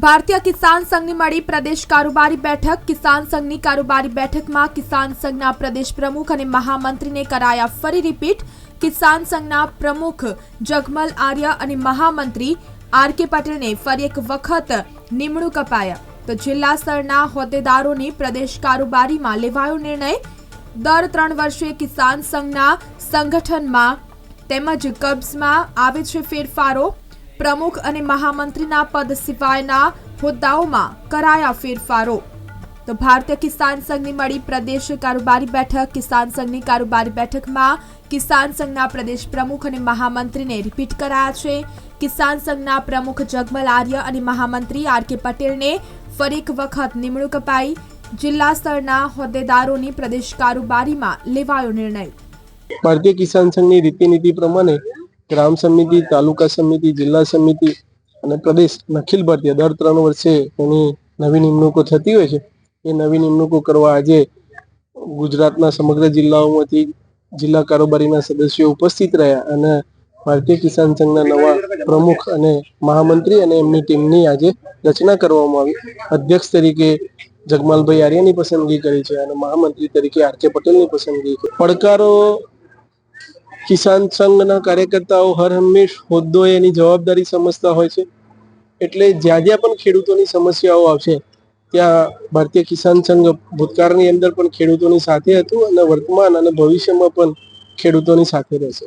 ભારતીય કિસાન સંઘની મળી પ્રદેશ કારોબારી બેઠક. કિસાન સંઘની કારોબારી બેઠકમાં કિસાન સંઘના પ્રદેશ પ્રમુખ અને મહામંત્રીને કરાયા ફરી રિપીટ. કિસાન સંઘના પ્રમુખ જગમલ આર્ય અને મહામંત્રી આર કે પટેલને ફરી એક વખત નિમણૂક અપાયા. તો જિલ્લા સ્તરના હોદ્દેદારોની પ્રદેશ કારોબારીમાં લેવાયો નિર્ણય. દર ત્રણ વર્ષે કિસાન સંઘના સંગઠનમાં તેમજ કબ્જમાં આવે છે ફેરફારો. પ્રમુખ અને મહામંત્રીના પદ સિવાયના હોદ્દાઓમાં કરાયા ફેરફારો. તો ભારતીય કિસાન સંઘની મળી પ્રદેશ કારોબારી બેઠક. કિસાન સંઘની કારોબારી બેઠકમાં કિસાન સંઘના પ્રદેશ પ્રમુખ અને મહામંત્રીને રિપીટ કરાયા છે. કિસાન સંઘના પ્રમુખ જગમલ આર્ય અને મહામંત્રી આર કે પટેલને ફરી એક વખત નિમણૂક અપાઈ. જિલ્લા સ્તરના હોદ્દેદારોની પ્રદેશ કારોબારીમાં લેવાયો નિર્ણય. ભારતીય કિસાન સંઘની રીતિનીતિ પ્રમાણે ગ્રામ સમિતિ, તાલુકા સમિતિ, જિલ્લા સમિતિ અને પ્રદેશ અખિલ ભારતીય દર ત્રણ વર્ષે એની નવી નિમણૂકો થતી હોય છે. એ નવી નિમણૂકો કરવા આજે ગુજરાતના સમગ્ર જિલ્લાઓમાંથી જિલ્લા કારોબારીના સદસ્યો ઉપસ્થિત રહ્યા અને ભારતીય કિસાન સંઘના નવા પ્રમુખ અને મહામંત્રી અને એમની ટીમની આજે રચના કરવામાં આવી. અધ્યક્ષ તરીકે જગમાલભાઈ આર્યની પસંદગી કરી છે અને મહામંત્રી તરીકે આર કે પટેલની પસંદગી કરી પડકારો કિસાન સંઘના કાર્યકર્તાઓ હર હંમેશ હોદ્દો એની જવાબદારી સમજતા હોય છે. એટલે જ્યાં જ્યાં પણ ખેડૂતોની સમસ્યાઓ આવશે, ત્યાં ભારતીય કિસાન સંઘ ભૂતકાળની અંદર પણ ખેડૂતોની સાથે હતું અને વર્તમાન અને ભવિષ્યમાં પણ ખેડૂતોની સાથે રહેશે.